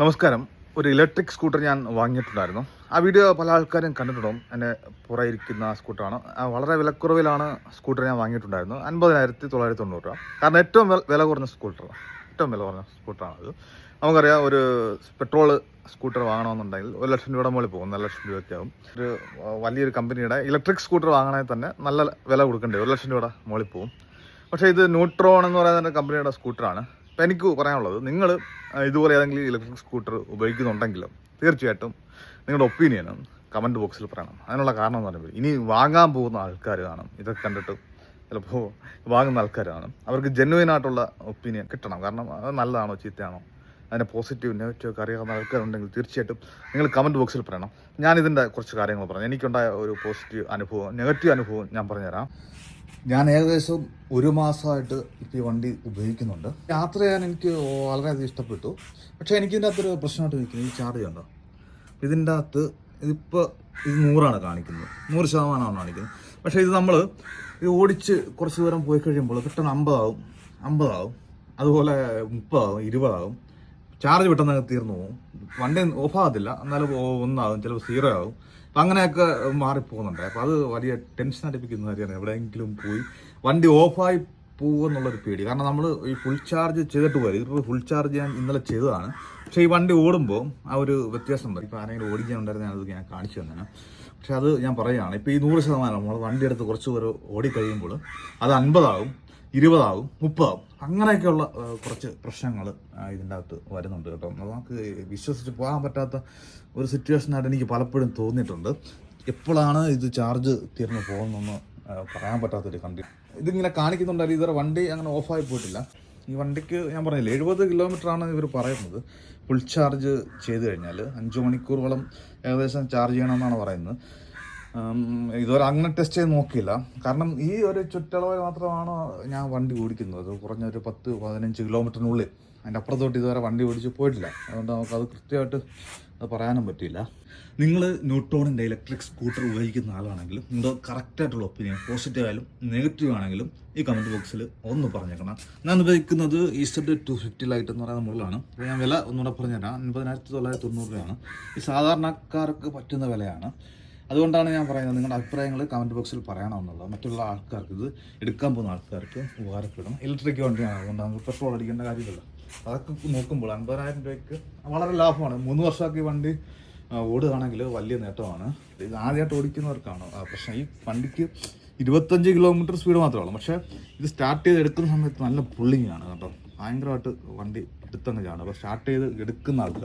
നമസ്കാരം. ഒരു electric scooter ഞാൻ വാങ്ങിയിട്ടുണ്ടായിരുന്നു. ആ വീഡിയോ പല ആൾക്കാരും കണ്ടിട്ടുണ്ടാവും. എന്റെ പുറയിരിക്കുന്ന സ്കൂട്ടറാണ്. വളരെ വിലക്കുറവിലാണ് സ്കൂട്ടർ ഞാൻ വാങ്ങിയിട്ടുണ്ടായിരുന്നു. അൻപതിനായിരത്തി തൊള്ളായിരത്തി തൊണ്ണൂറ് രൂപ. കാരണം ഏറ്റവും വില- കുറഞ്ഞ സ്കൂട്ടർ. ഏറ്റവും വില കുറഞ്ഞ സ്കൂട്ടറാണത്. നമുക്കറിയാം ഒരു പെട്രോൾ സ്കൂട്ടർ വാങ്ങണമെന്നുണ്ടെങ്കിൽ ഒരു ലക്ഷം രൂപയുടെ മുകളിൽ പോകും. നല്ല ലക്ഷം രൂപയൊക്കെ ആവും. ഒരു വലിയൊരു കമ്പനിയുടെ ഇലക്ട്രിക് സ്കൂട്ടർ വാങ്ങണമെങ്കിൽ തന്നെ നല്ല വില കൊടുക്കേണ്ടി. ഒരു ലക്ഷം രൂപയുടെ മുകളിൽ പോകും. പക്ഷേ ഇത് ന്യൂട്രോൺ എന്ന് പറയുന്ന കമ്പനിയുടെ സ്കൂട്ടറാണ്. അപ്പോൾ എനിക്ക് പറയാനുള്ളത് നിങ്ങൾ ഇതുപോലെ ഏതെങ്കിലും ഇലക്ട്രിക് സ്കൂട്ടർ ഉപയോഗിക്കുന്നുണ്ടെങ്കിൽ തീർച്ചയായിട്ടും നിങ്ങളുടെ ഒപ്പീനിയനും കമന്റ് ബോക്സിൽ പറയണം. അതിനുള്ള കാരണം എന്ന് പറയുമ്പോൾ ഇനി വാങ്ങാൻ പോകുന്ന ആൾക്കാർ കാണും. ഇതൊക്കെ കണ്ടിട്ട് ചിലപ്പോൾ വാങ്ങുന്ന ആൾക്കാർ കാണും. അവർക്ക് ജെന്യുവൻ ആയിട്ടുള്ള ഒപ്പീനിയൻ കിട്ടണം. കാരണം അത് നല്ലതാണോ ചീത്തയാണോ? അതിന്റെ പോസിറ്റീവ് നെഗറ്റീവ് ഒക്കെ അറിയാവുന്ന ആൾക്കാരുണ്ടെങ്കിൽ തീർച്ചയായിട്ടും നിങ്ങൾ കമന്റ് ബോക്സിൽ പറയണം. ഞാൻ ഇതിന്റെ കുറച്ച് കാര്യങ്ങൾ പറഞ്ഞു. എനിക്കുണ്ടായ ഒരു പോസിറ്റീവ് അനുഭവം നെഗറ്റീവ് അനുഭവം ഞാൻ പറഞ്ഞുതരാം. ഞാൻ ഏകദേശം ഒരു മാസമായിട്ട് ഇപ്പോൾ ഈ വണ്ടി ഉപയോഗിക്കുന്നുണ്ട്. യാത്ര ചെയ്യാൻ എനിക്ക് വളരെയധികം ഇഷ്ടപ്പെട്ടു. പക്ഷേ എനിക്ക് ഇതിന്റെ അകത്തൊരു പ്രശ്നമായിട്ട് നിൽക്കുന്നത് ഈ ചാർജ് ഉണ്ടോ ഇതിന്റെ അകത്ത് ഇതിപ്പോൾ ഇത് നൂറാണ് കാണിക്കുന്നത്. നൂറ് ശതമാനമാണ് കാണിക്കുന്നത്. പക്ഷേ ഇത് നമ്മൾ ഇത് ഓടിച്ച് കുറച്ച് ദൂരം പോയി കഴിയുമ്പോൾ പെട്ടെന്ന് അമ്പതാവും. അമ്പതാവും. അതുപോലെ മുപ്പതാവും ഇരുപതാവും. ചാർജ് പെട്ടെന്ന് തീർന്നു പോകും വണ്ടി ഓഫ് ആകത്തില്ല എന്നാലും ഒന്നാകും ചിലപ്പോൾ സീറോ ആകും അപ്പം അങ്ങനെയൊക്കെ മാറിപ്പോകുന്നുണ്ട് അപ്പോൾ അത് വലിയ ടെൻഷൻ അടിപ്പിക്കുന്ന കാര്യമാണ്. എവിടെയെങ്കിലും പോയി വണ്ടി ഓഫായി പോകുമെന്നുള്ളൊരു പേടി. കാരണം നമ്മൾ ഈ ഫുൾ ചാർജ് ചെയ്തിട്ട് പോയി ഇതിപ്പോൾ ഫുൾ ചാർജ് ഞാൻ ഇന്നലെ ചെയ്തതാണ്. പക്ഷേ ഈ വണ്ടി ഓടുമ്പോൾ ആ ഒരു വ്യത്യാസം ഉണ്ട് ഇപ്പോൾ ആരെങ്കിലും ഓടിക്കാനുണ്ടായിരുന്നു ഞാനത് ഞാൻ കാണിച്ചു തന്നെ പക്ഷേ അത് ഞാൻ പറയുകയാണ്. ഇപ്പോൾ ഈ നൂറ് ശതമാനം നമ്മൾ വണ്ടി എടുത്ത് കുറച്ച് പേര് ഓടിക്കഴിയുമ്പോൾ അത് അൻപതാവും. ഇരുപതാവും മുപ്പതാവും. അങ്ങനെയൊക്കെയുള്ള കുറച്ച് പ്രശ്നങ്ങൾ ഇതിന്റെ അകത്ത് വരുന്നുണ്ട് കേട്ടോ. നമുക്ക് വിശ്വസിച്ച് പോകാൻ പറ്റാത്ത ഒരു സിറ്റുവേഷനായിട്ട് എനിക്ക് പലപ്പോഴും തോന്നിയിട്ടുണ്ട്. എപ്പോഴാണ് ഇത് ചാർജ് തീർന്നു പോകുന്നതെന്ന് പറയാൻ പറ്റാത്തൊരു കണ്ടി ഇതിങ്ങനെ കാണിക്കുന്നുണ്ടായാലും ഇതുവരെ വണ്ടി അങ്ങനെ ഓഫായി പോയിട്ടില്ല. ഈ വണ്ടിക്ക് ഞാൻ പറഞ്ഞില്ല എഴുപത് ആണ് ഇവർ പറയുന്നത്. ഫുൾ ചാർജ് ചെയ്ത് കഴിഞ്ഞാൽ അഞ്ച് മണിക്കൂറോളം ഏകദേശം ചാർജ് ചെയ്യണമെന്നാണ് പറയുന്നത്. ഇതുവരെ അങ്ങനെ ടെസ്റ്റ് ചെയ്ത് നോക്കിയില്ല. കാരണം ഈ ഒരു ചുറ്റളവിൽ മാത്രമാണ് ഞാൻ വണ്ടി ഓടിക്കുന്നത്. കുറഞ്ഞ ഒരു പത്ത് പതിനഞ്ച് കിലോമീറ്ററിനുള്ളിൽ അതിന്റെ അപ്പുറത്തോട്ട് ഇതുവരെ വണ്ടി ഓടിച്ച് പോയിട്ടില്ല. അതുകൊണ്ട് അത് കൃത്യമായിട്ട് അത് പറയാനും പറ്റില്ല നിങ്ങൾ ന്യൂട്രോണിന്റെ ഇലക്ട്രിക് സ്കൂട്ടർ ഉപയോഗിക്കുന്ന ആളാണെങ്കിലും നിങ്ങൾ കറക്റ്റായിട്ടുള്ള ഒപ്പീനിയൻ പോസിറ്റീവ് ആയാലും നെഗറ്റീവ് ആണെങ്കിലും ഈ കമന്റ് ബോക്സിൽ ഒന്ന് പറഞ്ഞേക്കണം. ഞാൻ ഉപയോഗിക്കുന്നത് ഈസ്റ്റഡ് ടു ഫിഫ്റ്റി ലൈറ്റ് എന്ന് പറയുന്ന മുകളിലാണ് അപ്പോൾ ഞാൻ വില ഒന്നുകൂടെ പറഞ്ഞുതരാം. അൻപതിനായിരത്തി തൊള്ളായിരത്തി തൊണ്ണൂറ് രൂപയാണ്. ഈ സാധാരണക്കാർക്ക് പറ്റുന്ന വിലയാണ്. അതുകൊണ്ടാണ് ഞാൻ പറയുന്നത് നിങ്ങളുടെ അഭിപ്രായങ്ങൾ കമന്റ് ബോക്സിൽ പറയണമെന്നുള്ളത്. മറ്റുള്ള ആൾക്കാർക്ക് ഇത് എടുക്കാൻ പോകുന്ന ആൾക്കാർക്ക് ഉപകാരപ്പെടും. ഇലക്ട്രിക് വണ്ടിയാണ് അതുകൊണ്ട് നമുക്ക് പെട്രോൾ അടിക്കേണ്ട കാര്യമില്ല അതൊക്കെ നോക്കുമ്പോൾ അൻപതിനായിരം രൂപയ്ക്ക് വളരെ ലാഭമാണ്. മൂന്ന് വർഷമൊക്കെ വണ്ടി ഓടുകയാണെങ്കിൽ വലിയ നേട്ടമാണ്. ഇത് ആദ്യമായിട്ട് ഓടിക്കുന്നവർക്കാണ് പ്രശ്നം. ഈ വണ്ടിക്ക് ഇരുപത്തഞ്ച് കിലോമീറ്റർ സ്പീഡ് മാത്രമേ ഉള്ളൂ. പക്ഷേ ഇത് സ്റ്റാർട്ട് ചെയ്ത് എടുക്കുന്ന സമയത്ത് നല്ല പുള്ളിങ്ങാണ് കേട്ടോ. ഭയങ്കരമായിട്ട് വണ്ടി എടുത്തങ്ങ് കാണും അപ്പോൾ സ്റ്റാർട്ട് ചെയ്ത് എടുക്കുന്ന ആൾക്കാർ